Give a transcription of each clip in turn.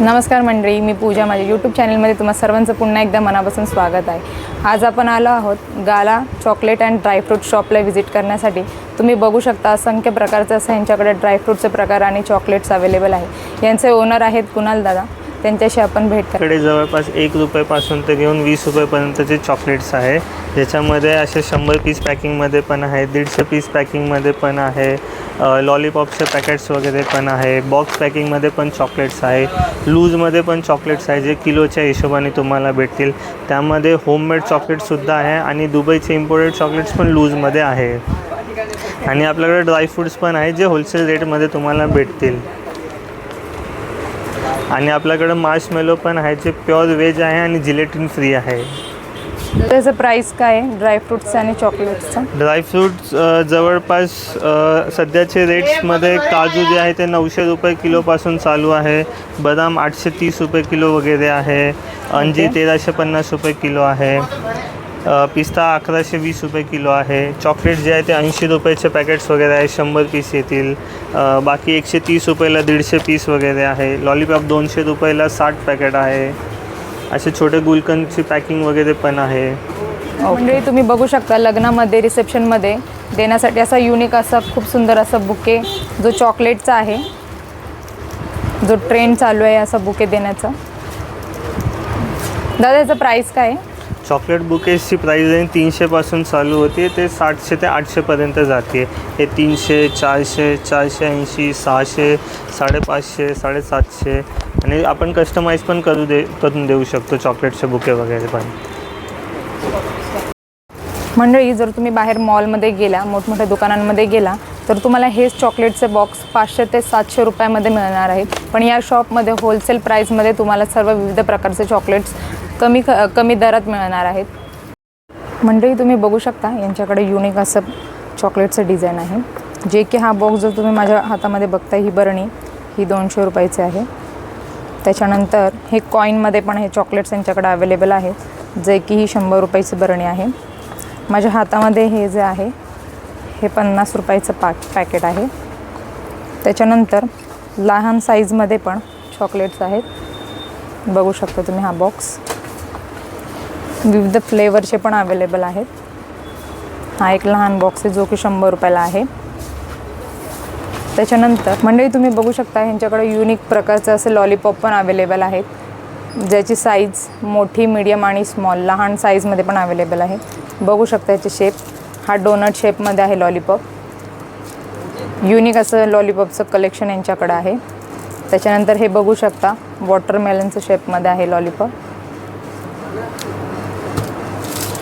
नमस्कार मंडळी मी पूजा. माझ्या यूट्यूब चॅनलमध्ये तुम्हा सर्वांचं पुन्हा एकदा मनापासून स्वागत आहे. आज आपण आलो आहोत Gala chocolate and dry fruit शॉपला व्हिजिट करण्यासाठी. तुम्ही बघू शकता असंख्य प्रकारचं असं यांच्याकडे ड्रायफ्रूटचे प्रकार आणि चॉकलेट्स अवेलेबल आहे. यांचे ओनर आहेत कुणाल दादा. त्यांच्याशी आपण भेटकडे जवळपास एक रुपयापासून ते घेऊन वीस रुपयेपर्यंतचे चॉकलेट्स आहे. ज्याच्यामध्ये असे शंभर पीस पॅकिंगमध्ये पण आहे दीडशे पीस पॅकिंगमध्ये पण आहे लॉलीपॉपचे पॅकेट्स वगैरे पण आहे बॉक्स पॅकिंगमध्ये पण चॉकलेट्स आहे लूजमध्ये पण चॉकलेट्स आहे जे किलोच्या हिशोबाने तुम्हाला भेटतील. त्यामध्ये होममेड चॉकलेटसुद्धा आहे आणि दुबईचे इम्पोर्टेड चॉकलेट्स पण लूजमध्ये आहे. आणि आपल्याकडे ड्रायफ्रूट्स पण आहे जे होलसेल रेटमध्ये तुम्हाला भेटतील. आणि आपल्याकडं मार्शमेलो पण आहे जे प्युअर व्हेज आहे आणि जिलेटिन फ्री आहे. त्याचं प्राईस काय? आहे ड्रायफ्रूट्सचं आणि चॉकलेट्सचं ड्रायफ्रूट्स अ, जवळपास अ, सध्याचे रेट्समध्ये काजू जे आहे ते नऊशे रुपये किलोपासून चालू आहे. बदाम आठशे तीस रुपये किलो वगैरे आहे. अंजीर ओके. तेराशे पन्नास रुपये किलो आहे. पिस्ता अकराशे वीस रुपये किलो आहे. चॉकलेट जे आहे ते ऐंशी रुपयाचे पॅकेट्स वगैरे आहे. शंभर पीस येतील. बाकी एकशे तीस रुपयाला दीडशे पीस वगैरे आहे. लॉलीपॉप दोनशे रुपयाला साठ पॅकेट आहे. असे छोटे गुलकंदची पॅकिंग वगैरे पण आहे. मंडळी तुम्ही बघू शकता लग्नामध्ये रिसेप्शनमध्ये देण्यासाठी असा युनिक असा खूप सुंदर असा बुके जो चॉकलेटचा आहे. जो ट्रेंड चालू आहे असा बुके देण्याचा. दादा याचा प्राईस काय आहे? चॉकलेट बुकेसची प्राईज आहे तीनशेपासून चालू होते ते सातशे ते आठशेपर्यंत जाते. हे तीनशे चारशे चारशे ऐंशी सहाशे साडेपाचशे साडेसातशे. आणि आपण कस्टमाइज पण करू दे करून देऊ शकतो चॉकलेटचे बुके वगैरे पण. मंडळी जर तुम्ही बाहेर मॉलमध्ये गेला मोठमोठ्या दुकानांमध्ये गेला तर तुम्हाला हेच चॉकलेटचे बॉक्स पाचशे ते सातशे रुपयामध्ये मिळणार आहे पण या शॉपमध्ये होलसेल प्राईसमध्ये तुम्हाला सर्व विविध प्रकारचे चॉकलेट्स कमी ख कमी दरात मिळणार आहेत. मंडळी तुम्ही बघू शकता यांच्याकडे युनिक असं चॉकलेटचं डिझाईन आहे. जे की हा बॉक्स जर तुम्ही माझ्या हातामध्ये बघता ही बरणी ही दोनशे रुपयाची आहे. त्याच्यानंतर हे कॉईनमध्ये पण हे चॉकलेट्स यांच्याकडे अवेलेबल आहेत जे की ही शंभर रुपयाची बरणी आहे. माझ्या हातामध्ये हे जे आहे हे पन्नास रुपयाचं पा पॅकेट आहे. त्याच्यानंतर लहान साईजमध्ये पण चॉकलेट्स आहेत. बघू शकता तुम्ही हा बॉक्स विविध फ्लेवरचे पण अवेलेबल आहेत. हा एक लहान बॉक्स आहे जो की शंभर रुपयाला आहे. त्याच्यानंतर मंडळी तुम्ही बघू शकता ह्यांच्याकडे युनिक प्रकारचं असे लॉलीपॉप पण अवेलेबल आहेत. ज्याची साईज मोठी मीडियम आणि स्मॉल लहान साईजमध्ये पण अवेलेबल आहे. बघू शकता याचे शेप हा डोनट शेपमध्ये आहे लॉलीपॉप युनिक असं लॉलीपॉपचं कलेक्शन यांच्याकडं आहे. त्याच्यानंतर हे बघू शकता वॉटरमेलनचं शेपमध्ये आहे लॉलीपॉप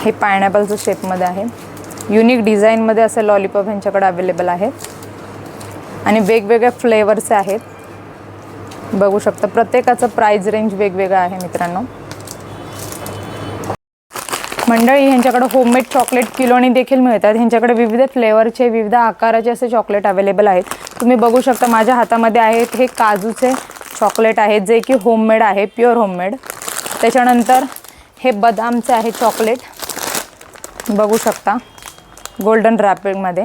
हे पायनॅपलचं शेपमध्ये आहे. युनिक डिझाईनमध्ये असं लॉलीपॉप ह्यांच्याकडे अवेलेबल आहेत आणि वेगवेगळ्या फ्लेवरचे आहेत. बघू शकता प्रत्येकाचं प्राईज रेंज वेगवेगळं आहे मित्रांनो. मंडळी ह्यांच्याकडे होममेड चॉकलेट किलोनी देखील मिळतात. ह्यांच्याकडे विविध फ्लेवरचे विविध आकाराचे असे चॉकलेट अवेलेबल आहेत. तुम्ही बघू शकता माझ्या हातामध्ये आहेत हे काजूचे चॉकलेट आहेत जे की होममेड आहे प्युअर होममेड त्याच्यानंतर हे बदामचे आहे चॉकलेट बघू शकता. गोल्डन रॅपिडमध्ये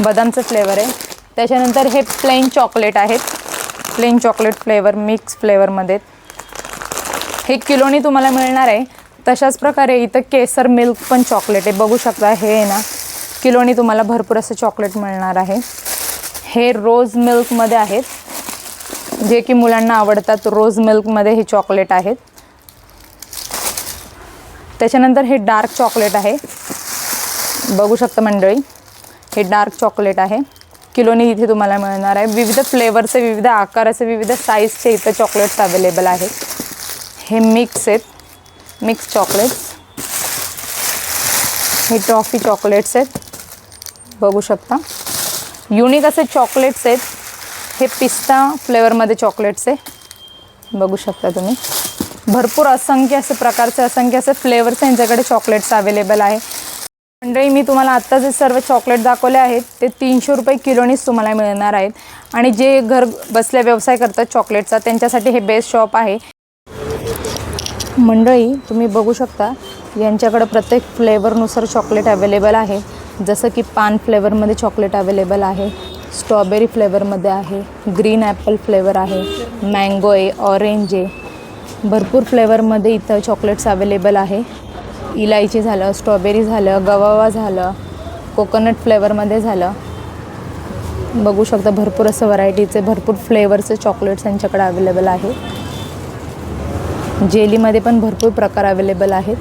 बदामचं फ्लेवर आहे. त्याच्यानंतर हे प्लेन चॉकलेट आहेत. प्लेन चॉकलेट फ्लेवर मिक्स फ्लेवरमध्ये हे किलोनी तुम्हाला मिळणार आहे. तशाच प्रकारे इथं केसर मिल्क पण चॉकलेट आहे. बघू शकता हे आहे ना. किलोनी तुम्हाला भरपूर असं चॉकलेट मिळणार आहे. हे रोज मिल्कमध्ये आहेत. जे की मुलांना आवडतात रोज मिल्कमध्ये हे चॉकलेट आहेत. त्याच्यानंतर हे डार्क चॉकलेट आहे. बघू शकता मंडळी हे डार्क चॉकलेट आहे. किलोनी इथे तुम्हाला मिळणार आहे. विविध फ्लेवरचे विविध आकाराचे विविध साईजचे इथं चॉकलेट्स अवेलेबल आहेत. हे मिक्स आहेत. Mix chocolates. हे टॉफी चॉकलेट्स आहेत. बघू शकता. युनिक असे चॉकलेट्स आहेत. हे पिस्ता फ्लेवरमध्ये चॉकलेट्स आहे. बघू शकता तुम्ही. भरपूर असंख्य असे प्रकारचे असंख्य असे फ्लेवर्स यांच्याकडे चॉकलेट्स अवेलेबल आहे. मंडळी मी तुम्हाला आत्ता जे सर्व चॉकलेट दाखवले आहेत ते तीनशे रुपये किलोनीच तुम्हाला मिळणार आहेत. आणि जे घर बसल्या व्यवसाय करतात चॉकलेटचा त्यांच्यासाठी हे बेस्ट शॉप आहे. मंडळी तुम्ही बघू शकता यांच्याकडं प्रत्येक फ्लेवरनुसार चॉकलेट अवेलेबल आहे. जसं की पान फ्लेवरमध्ये चॉकलेट अवेलेबल आहे स्ट्रॉबेरी फ्लेवरमध्ये आहे ग्रीन ॲपल फ्लेवर आहे मँगो आहे ऑरेंज आहे. भरपूर फ्लेवरमध्ये इथं चॉकलेट्स अवेलेबल आहे. इलायची झालं स्ट्रॉबेरी झालं गवावा झालं कोकोनट फ्लेवरमध्ये झालं. बघू शकता भरपूर असं व्हरायटीचे भरपूर फ्लेवरचे चॉकलेट्स यांच्याकडे अवेलेबल आहे. जेलीमध्ये पण भरपूर प्रकार अवेलेबल आहेत.